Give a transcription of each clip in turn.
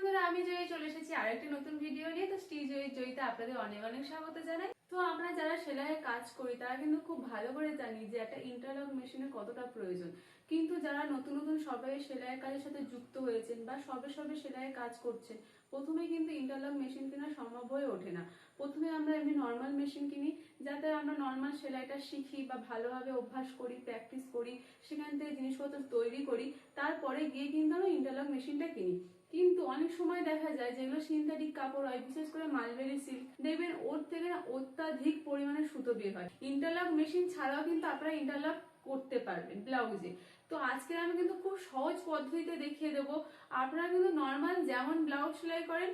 বন্ধুরা আমি জয়ী চলে এসেছি আরেকটি নতুন ভিডিও নিয়ে। তো জয়ী, জয়ীতে আপনাদের অনেক অনেক স্বাগত জানাই। তো আমরা যারা সেলাইয়ের কাজ করি, তারা কিন্তু খুব ভালো করে জানি যে একটা ইন্টারলক মেশিনের কতটা প্রয়োজন। কিন্তু যারা নতুন নতুন সবাই সেলাইয়ের কাজের সাথে যুক্ত হয়েছেন বা সবে সবে সেলাইয়ের কাজ করছেন, প্রথমে কিন্তু ইন্টারলক মেশিন কেনা সম্ভব হয়ে ওঠে না। প্রথমে আমরা এমনি নর্মাল মেশিন কিনি, যাতে আমরা নর্মাল সেলাইটা শিখি বা ভালোভাবে অভ্যাস করি প্র্যাকটিস করি, সেখান থেকে জিনিসপত্র তৈরি করি। তারপরে গিয়ে কিন্তু আমরা ইন্টারলক মেশিনটা কিনি। কিন্তু অনেক সময় দেখা যায় যেগুলো সিনথেটিক কাপড় হয়, বিশেষ করে মালবেরি সিল্ক দেখবেন ওর থেকে না অত্যাধিক পরিমাণে সুতো বের হয়। ইন্টারলক মেশিন ছাড়াও কিন্তু আপনারা ইন্টারলক করতে পারবেন ব্লাউজে তো আজকে আমি কিন্তু খুব সহজ পদ্ধতিতে দেখিয়ে দেবো। আপনারা কিন্তু নর্মাল যেমন ব্লাউজ সেলাই করেন,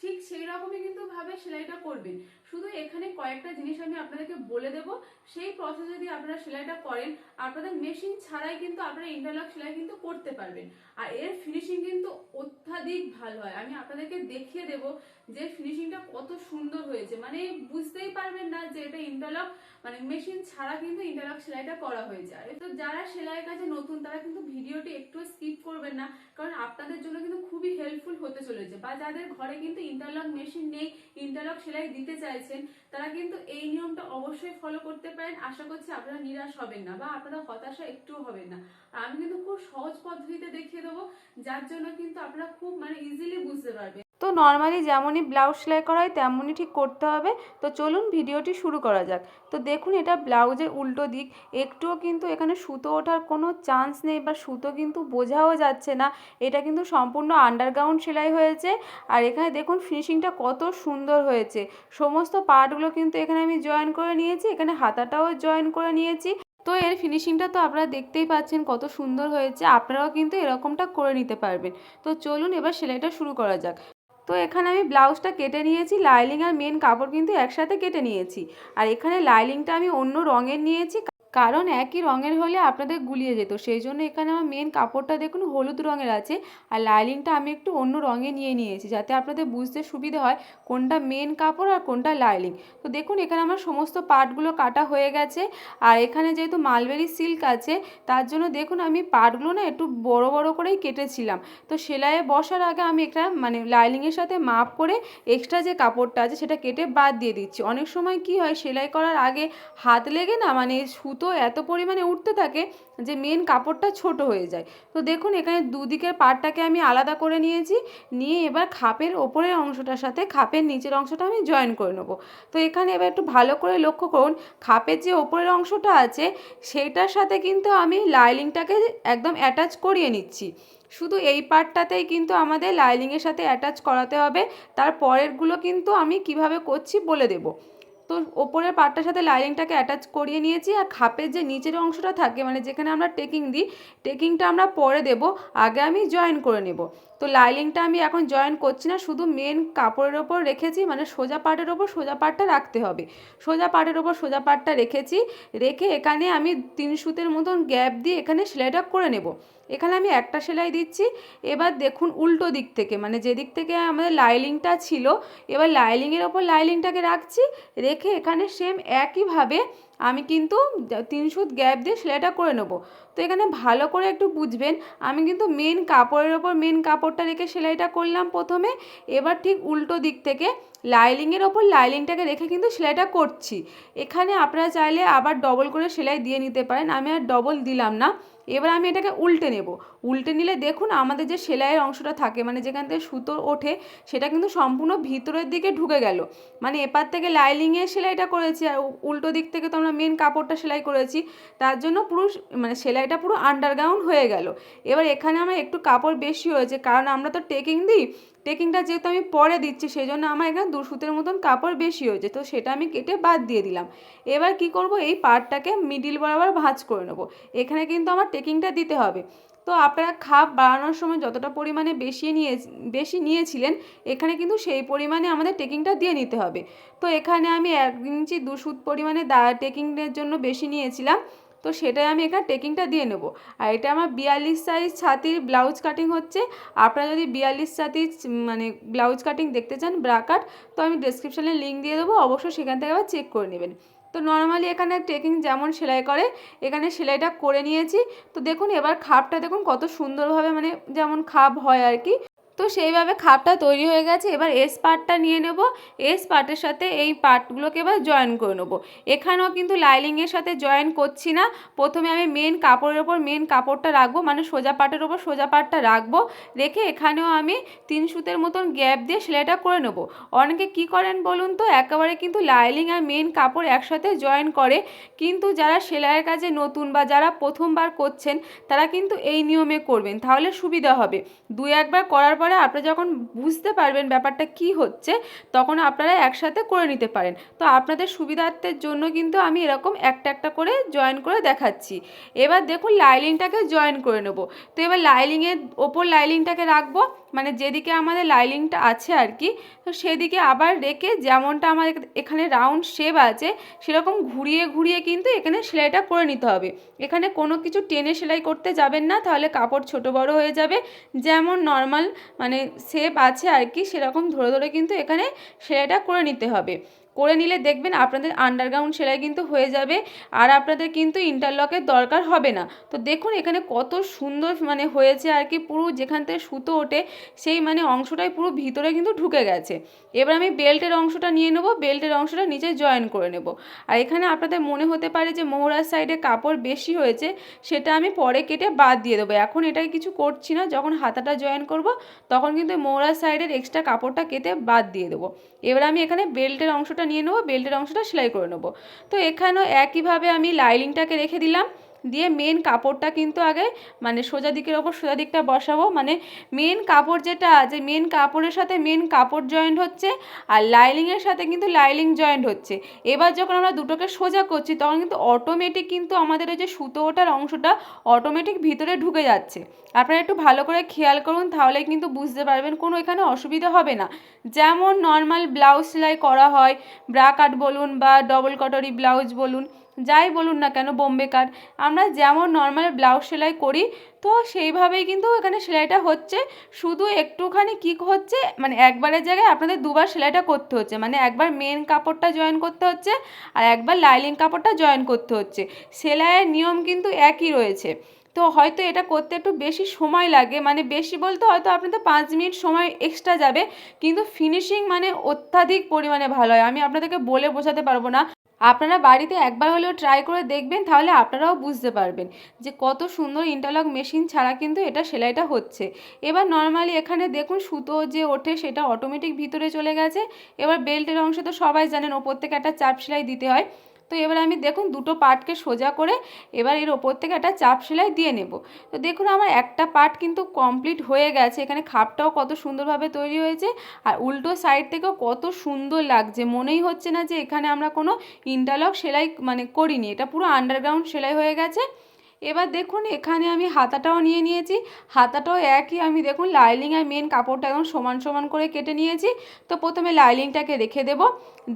ঠিক সেই রকমই কিন্তু ভাবে সেলাইটা করবেন। শুধু এখানে কয়েকটা জিনিস আমি আপনাদেরকে বলে দেব। সেই প্রসেস যদি আপনারা সেলাইটা করেন, আপনাদের মেশিন ছাড়াই কিন্তু আপনারা ইন্টারলক সেলাই কিন্তু করতে পারবেন। আর এর ফিনিশিং কিন্তু অত্যাধিক ভালো হয়। আমি আপনাদেরকে দেখিয়ে দেব যে ফিনিশিংটা কত সুন্দর হয়েছে। মানে বুঝতেই পারবেন না যে এটা ইন্টারলক মানে মেশিন ছাড়া কিন্তু ইন্টারলক সেলাইটা করা হয়েছে। আর তো যারা সেলাইয়ের কাছে নতুন, তারা কিন্তু ভিডিওটি একটু স্কিপ করবেন না, কারণ আপনাদের জন্য কিন্তু খুবই হেল্পফুল হতে চলেছে। বা যাদের ঘরে কিন্তু ইন্টারলক মেশিন নেই ইন্টারলক সেলাই দিতে চাইছেন তারা কিন্তু এই নিয়মটা অবশ্যই ফলো করতে পারেন। আশা করছি আপনারা নিরাশ হবেন না বা আপনারা হতাশা একটুও হবেন না। আমি কিন্তু খুব সহজ পদ্ধতিতে দেখিয়ে দেবো, যার জন্য কিন্তু আপনারা খুব মানে ইজিলি বুঝতে পারবেন। তো নর্মালি যেমনই ব্লাউজ সেলাই করা হয়, তেমনই ঠিক করতে হবে। তো চলুন ভিডিওটি শুরু করা যাক। তো দেখুন এটা ব্লাউজের উল্টো দিক। একটুও কিন্তু এখানে সুতো ওঠার কোনো চান্স নেই বা সুতো কিন্তু বোঝাও যাচ্ছে না। এটা কিন্তু সম্পূর্ণ আন্ডারগ্রাউন্ড সেলাই হয়েছে। আর এখানে দেখুন ফিনিশিংটা কত সুন্দর হয়েছে। সমস্ত পার্টগুলো কিন্তু এখানে আমি জয়েন করে নিয়েছি। এখানে হাতাটাও জয়েন করে নিয়েছি। তো এর ফিনিশিংটা তো আপনারা দেখতেই পাচ্ছেন কত সুন্দর হয়েছে। আপনারাও কিন্তু এরকমটা করে নিতে পারবেন। তো চলুন এবার সেলাইটা শুরু করা যাক। তো এখানে আমি ব্লাউজটা কেটে নিয়েছি, লাইলিং আর মেন কাপড় কিন্তু একসাথে কেটে নিয়েছি। আর এখানে লাইলিংটা আমি অন্য রঙের নিয়েছি কারণ একই রঙের হলে আপনাদের গুলিয়ে যেত। সেই জন্য এখানে আমার মেন কাপড়টা দেখুন, হলুদ রঙের আছে। আর লাইলিংটা আমি একটু অন্য রঙে নিয়ে নিয়েছি, যাতে আপনাদের বুঝতে সুবিধে হয় কোনটা মেন কাপড় আর কোনটা লাইলিং তো দেখুন, এখানে আমার সমস্ত পার্টগুলো কাটা হয়ে গেছে। আর এখানে যেহেতু মালবেরি সিল্ক আছে, তার জন্য দেখুন, আমি পার্টগুলো না একটু বড় বড় করেই কেটেছিলাম। তো সেলাইয়ে বসার আগে আমি একটা মানে লাইলিংয়ের সাথে মাপ করে এক্সট্রা যে কাপড়টা আছে, সেটা কেটে বাদ দিয়ে দিচ্ছি। অনেক সময় কি হয়, সেলাই করার আগে হাত লেগে না মানে সুতো এত পরিমাণে উঠতে থাকে যে মেন কাপড়টা ছোট হয়ে যায়। তো দেখুন, এখানে দুদিকের পার্টটাকে আমি আলাদা করে নিয়েছি। নিয়ে এবার খাপের ওপরের অংশটার সাথে খাপের নিচের অংশটা আমি জয়েন করে নেব। তো এখানে এবার একটু ভালো করে লক্ষ্য করুন, খাপের যে ওপরের অংশটা আছে সেইটার সাথে কিন্তু আমি লাইলিংটাকে একদম অ্যাটাচ করিয়ে নিচ্ছি। শুধু এই পার্টটাতেই কিন্তু আমাদের লাইলিংয়ের সাথে অ্যাটাচ করাতে হবে। তার পরেরগুলো কিন্তু আমি কীভাবে করছি বলে দেবো। তো ওপরের পার্টটার সাথে লাইনিংটাকে অ্যাটাচ করিয়ে নিয়েছি আর খাপের যে নিচের অংশটা থাকে মানে যেখানে আমরা টেকিং দিই টেকিংটা আমরা পরে দেব, আগে আমি জয়েন করে নেব। তো লাইলিংটা আমি এখন জয়েন করছি না, শুধু মেন কাপড়ের ওপর রেখেছি মানে সোজা পাটের ওপর সোজা পার্টটা রাখতে হবে। সোজা পাটের ওপর সোজা পাটটা রেখেছি, রেখে এখানে আমি তিন সুতের মতন গ্যাপ দিয়ে এখানে সেলাইটা করে নেব। এখানে আমি একটা সেলাই দিচ্ছি। এবার দেখুন উল্টো দিক থেকে মানে যেদিক থেকে আমাদের লাইলিংটা ছিল, এবার লাইলিংয়ের ওপর লাইলিংটাকে রাখছি। রেখে এখানে সেম একইভাবে আমি কিন্তু তিন গ্যাপ দিয়ে সেলাইটা করে নেব। তো এখানে ভালো করে একটু বুঝবেন। আমি কিন্তু মেন কাপড়ের ওপর মেন কাপড়টা রেখে সেলাইটা করলাম প্রথমে। এবার ঠিক উল্টো দিক থেকে লাইলিংয়ের ওপর লাইলিংটাকে রেখে কিন্তু সেলাইটা করছি। এখানে আপনারা চাইলে আবার ডবল করে সেলাই দিয়ে নিতে পারেন। আমি আর ডবল দিলাম না। এবার আমি এটাকে উল্টে নেব। উল্টে নিলে দেখুন আমাদের যে সেলাইয়ের অংশটা থাকে মানে যেখান থেকে সুতো ওঠে, সেটা কিন্তু সম্পূর্ণ ভিতরের দিকে ঢুকে গেল। মানে এপার থেকে লাইলিংয়ের সেলাইটা করেছি, আর উল্টো দিক থেকে তো আমরা মেন কাপড়টা সেলাই করেছি। তার জন্য পুরো মানে সেলাইটা পুরো আন্ডারগ্রাউন্ড হয়ে গেল। এবার এখানে আমার একটু কাপড় বেশি হয়েছে, কারণ আমরা তো টেকিং দিই। টেকিংটা যেহেতু আমি পরে দিচ্ছি সেই জন্য আমার এখানে দু সুতের মতন কাপড় বেশি হয়েছে, তো সেটা আমি কেটে বাদ দিয়ে দিলাম। এবার কি করব, এই পার্টটাকে মিডিল বরাবর ভাঁজ করে নেব। এখানে কিন্তু আমার টেকিংটা দিতে হবে। তো আপনারা খাপ বাড়ানোর সময় যতটা পরিমাণে বেশি নিয়ে, বেশি নিয়েছিলেন, এখানে কিন্তু সেই পরিমাণে আমাদের টেকিংটা দিয়ে নিতে হবে। তো এখানে আমি এক ইঞ্চি দু সুত পরিমাণে দা টেকিংয়ের জন্য বেশি নিয়েছিলাম। তো সেটাই আমি এখানে টেকিংটা দিয়ে নেব। আর এটা আমার বিয়াল্লিশ সাইজ ছাতির ব্লাউজ কাটিং হচ্ছে। আপনারা যদি বিয়াল্লিশ ছাতির মানে ব্লাউজ কাটিং দেখতে চান ব্রা কাট তো আমি ডিসক্রিপশানে লিঙ্ক দিয়ে দেবো। অবশ্যই সেখান থেকে আবার চেক করে নেবেন। তো নর্মালি এখানে টেকিং যেমন সেলাই করে, এখানে সেলাইটা করে নিয়েছি। তো দেখুন এবার খাপটা দেখুন কত সুন্দরভাবে মানে যেমন খাপ হয় আর কি। তো সেইভাবে খাপটা তৈরি হয়ে গেছে। এবার এস পার্টটা নিয়ে নেব। এস পার্টের সাথে এই পার্টগুলোকে এবার জয়েন করে নেব। এখানেও কিন্তু লাইলিংয়ের সাথে জয়েন করছি না। প্রথমে আমি মেন কাপড়ের ওপর মেন কাপড়টা রাখব মানে সোজা পাটের ওপর সোজা পাটটা রাখব। রেখে এখানেও আমি তিন সুতের মতন গ্যাপ দিয়ে সেলাইটা করে নেব। অনেকে কি করেন বলুন তো? একেবারে কিন্তু লাইলিং আর মেন কাপড় একসাথে জয়েন করে। কিন্তু যারা সেলাইয়ের কাজে নতুন বা যারা প্রথমবার করছেন, তারা কিন্তু এই নিয়মে করবেন। তাহলে সুবিধা হবে। দু একবার করার পরে আপনারা যখন বুঝতে পারবেন ব্যাপারটা কি হচ্ছে, তখন আপনারা একসাথে করে নিতে পারেন। তো আপনাদের সুবিধার্থের জন্য কিন্তু আমি এরকম একটা একটা করে জয়েন করে দেখাচ্ছি। এবার দেখুন লাইলিংটাকে জয়েন করে নেব। তো এবার লাইলিংয়ের ওপর লাইলিংটাকে রাখব। মানে যেদিকে আমাদের লাইলিংটা আছে আর কি, তো সেদিকে আবার রেখে যেমনটা আমাদের এখানে রাউন্ড শেপ আছে, সেরকম ঘুরিয়ে ঘুরিয়ে কিন্তু এখানে সেলাইটা করে নিতে হবে। এখানে কোনো কিছু টেনে সেলাই করতে যাবেন না, তাহলে কাপড় ছোট বড় হয়ে যাবে। যেমন নর্মাল মানে শেপ আছে আর কি, সেরকম ধরে ধরে কিন্তু এখানে সেলাইটা করে নিতে হবে। করে নিলে দেখবেন আপনাদের আন্ডারগ্রাউন্ড সেলাই কিন্তু হয়ে যাবে আর আপনাদের কিন্তু ইন্টারলকের দরকার হবে না। তো দেখুন এখানে কত সুন্দর মানে হয়েছে আর কি পুরো যেখান থেকে সুতো ওঠে সেই মানে অংশটাই পুরো ভিতরে কিন্তু ঢুকে গেছে। এবার আমি বেল্টের অংশটা নিয়ে নেব বেল্টের অংশটা নিচে জয়েন করে নেব। আর এখানে আপনাদের মনে হতে পারে যে মোহরার সাইডে কাপড় বেশি হয়েছে, সেটা আমি পরে কেটে বাদ দিয়ে দেবো। এখন এটাই কিছু করছি না, যখন হাতাটা জয়েন করব, তখন কিন্তু মোহরার সাইডের এক্সট্রা কাপড়টা কেটে বাদ দিয়ে দেবো। এবার আমি এখানে বেল্টের অংশটা নিয়ে নেব বেল্টের অংশটা সেলাই করে নেব। তো এখানেও একইভাবে আমি লাইলিংটাকে রেখে দিলাম। দিয়ে মেন কাপড়টা কিন্তু আগে মানে সোজা দিকের ওপর সোজা দিকটা বসাবো। মানে মেন কাপড় যেটা আছে মেন কাপড়ের সাথে মেন কাপড় জয়েন্ট হচ্ছে আর লাইলিংয়ের সাথে কিন্তু লাইলিং জয়েন্ট হচ্ছে। এবার যখন আমরা দুটোকে সোজা করছি, তখন কিন্তু অটোমেটিক কিন্তু আমাদের ওই যে সুতো ওঠার অংশটা অটোমেটিক ভিতরে ঢুকে যাচ্ছে। আপনারা একটু ভালো করে খেয়াল করুন, তাহলে কিন্তু বুঝতে পারবেন কোনো এখানে অসুবিধা হবে না। যেমন নর্মাল ব্লাউজ সেলাই করা হয় ব্রা কাট বলুন বা ডবল কটরি ব্লাউজ বলুন। যাই বলুন না কেন বোম্বে কাট আমরা যেমন নর্মাল ব্লাউজ সেলাই করি, তো সেইভাবেই কিন্তু এখানে সেলাইটা হচ্ছে। শুধু একটুখানি কী হচ্ছে মানে একবারের জায়গায় আপনাদের দুবার সেলাইটা করতে হচ্ছে। মানে একবার মেন কাপড়টা জয়েন করতে হচ্ছে আর একবার লাইলিং কাপড়টা জয়েন করতে হচ্ছে। সেলাইয়ের নিয়ম কিন্তু একই রয়েছে। তো হয়তো এটা করতে একটু বেশি সময় লাগে মানে বেশি বলতে হয়তো আপনাদের পাঁচ মিনিট সময় এক্সট্রা যাবে, কিন্তু ফিনিশিং মানে অত্যাধিক পরিমাণে ভালো হয়। আমি আপনাদেরকে বলে বোঝাতে পারব না। আপনারা বাড়িতে একবার হলেও ট্রাই করে দেখবেন, তাহলে আপনারাও বুঝতে পারবেন যে কত সুন্দর ইন্টারলক মেশিন ছাড়া কিন্তু এটা সেলাইটা হচ্ছে। এবার নর্মালি এখানে দেখুন সুতো যে ওঠে সেটা অটোমেটিক ভিতরে চলে গেছে। এবার বেল্টের অংশ তো সবাই জানেন, ওপর থেকে একটা চাপ সেলাই দিতে হয়। তো এবার আমি দেখুন দুটো পার্টকে সোজা করে এবার এর ওপর থেকে একটা চাপ সেলাই দিয়ে নেব। তো দেখুন আমার একটা পার্ট কিন্তু কমপ্লিট হয়ে গেছে, এখানে খাপটাও কত সুন্দরভাবে তৈরি হয়েছে আর উল্টো সাইড থেকেও কত সুন্দর লাগছে, মনেই হচ্ছে না যে এখানে আমরা কোনো ইন্টারলক সেলাই মানে করিনি, এটা পুরো আন্ডারগ্রাউন্ড সেলাই হয়ে গেছে। এবার দেখুন, এখানে আমি হাতাটাও নিয়ে নিয়েছি। হাতাটাও একই, আমি দেখুন, লাইলিং আর মেন কাপড়টা একদম সমান সমান করে কেটে নিয়েছি। তো প্রথমে লাইলিংটাকে রেখে দেব।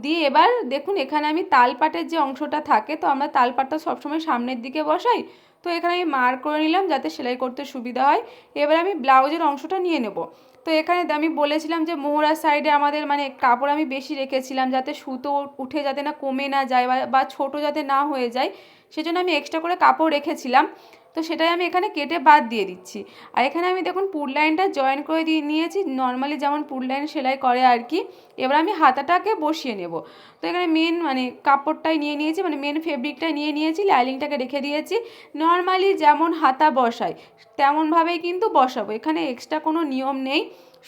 দিয়ে এবার দেখুন, এখানে আমি তালপাটের যে অংশটা থাকে, তো আমরা তালপাটটা সবসময় সামনের দিকে বসাই। তো এখানে আমি মার্ক করে নিলাম যাতে সেলাই করতে সুবিধা হয়। এবার আমি ব্লাউজের অংশটা নিয়ে নেব। তো এখানে আমি বলেছিলাম যে মোহরার সাইডে আমাদের মানে কাপড় আমি বেশি রেখেছিলাম যাতে সুতো উঠে যাতে না কমে না যায় বা ছোটো যাতে না হয়ে যায়। সেজন্য আমি এক্সট্রা করে কাপড় রেখেছিলাম। তো সেটাই আমি এখানে কেটে বাদ দিয়ে দিচ্ছি। আর এখানে আমি দেখুন পুর লাইনটা জয়েন করে দিয়ে নিয়েছি। নর্মালি যেমন পুর লাইন সেলাই করে আর কি, এবার আমি হাতাটাকে বসিয়ে নেব। তো এখানে মেন মানে কাপড়টাই নিয়ে নিয়েছি মানে মেন ফেব্রিকটাই নিয়ে নিয়েছি লাইলিংটাকে রেখে দিয়েছি। নর্মালি যেমন হাতা বসাই, তেমনভাবেই কিন্তু বসাবো। এখানে এক্সট্রা কোনো নিয়ম নেই।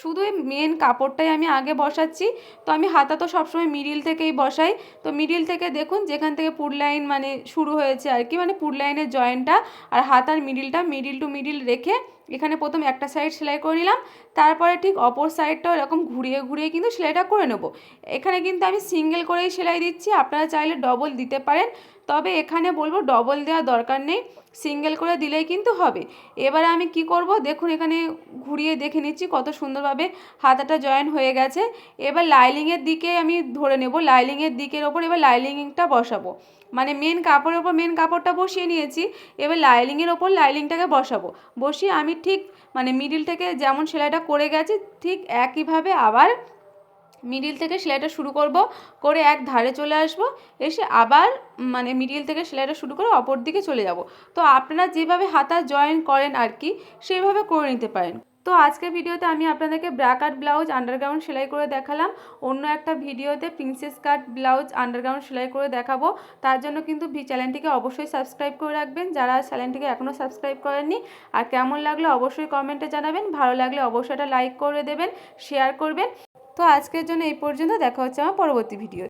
শুধু মেন কাপড়টাই আমি আগে বসাচ্ছি। তো আমি হাতা তো সবসময় মিডিল থেকেই বসাই। তো মিডিল থেকে দেখুন যেখান থেকে পুর লাইন মানে শুরু হয়েছে আর কি মানে পুর লাইনের জয়েন্টটা আর হাতার মিডিলটা মিডিল টু মিডিল রেখে এখানে প্রথম একটা সাইড সেলাই করে নিলাম, তারপরে ঠিক অপর সাইডটাও এরকম ঘুরিয়ে ঘুরিয়ে কিন্তু সেলাইটা করে নেব। এখানে কিন্তু আমি সিঙ্গেল করেই সেলাই দিচ্ছি, আপনারা চাইলে ডবল দিতে পারেন, তবে এখানে বলব ডবল দেওয়ার দরকার নেই সিঙ্গেল করে দিলেই কিন্তু হবে। এবারে আমি কি করব, দেখুন এখানে ঘুরিয়ে দেখে নিচ্ছি, কত সুন্দরভাবে হাতাটা জয়েন হয়ে গেছে। এবার লাইলিংয়ের দিকে আমি ধরে নেব লাইলিংয়ের দিকের ওপর এবার লাইলিংটা বসাবো। মানে মেন কাপড়ের ওপর মেন কাপড়টা বসিয়ে নিয়েছি, এবার লাইলিংয়ের ওপর লাইলিংটাকে বসাবো। বসিয়ে আমি ঠিক মানে মিডিল থেকে যেমন সেলাইটা করে গেছি, ঠিক একইভাবে আবার মিডিল থেকে সেলাইটা শুরু করব, করে এক ধারে চলে আসব, এসে আবার মানে মিডিল থেকে সেলাইটা শুরু করে অপর দিকে চলে যাব। তো আপনারা যেভাবে হাতা জয়েন করেন আর কি সেইভাবে করে নিতে পারেন। তো আজকের ভিডিওতে আমি আপনাদেরকে ব্রাকাট ব্লাউজ আন্ডারগ্রাউন্ড সেলাই করে দেখালাম। অন্য একটা ভিডিওতে প্রিন্সেস কাট ব্লাউজ আন্ডারগ্রাউন্ড সেলাই করে দেখাবো। তার জন্য কিন্তু চ্যানেলটিকে অবশ্যই সাবস্ক্রাইব করে রাখবেন। যারা চ্যানেলটিকে এখনও সাবস্ক্রাইব করেননি, আর কেমন লাগল অবশ্যই কমেন্টে জানাবেন। ভালো লাগলে অবশ্যই একটা লাইক করে দেবেন, শেয়ার করবেন। তো আজকের জন্য এই পর্যন্ত। দেখা হচ্ছে আমার পরবর্তী ভিডিও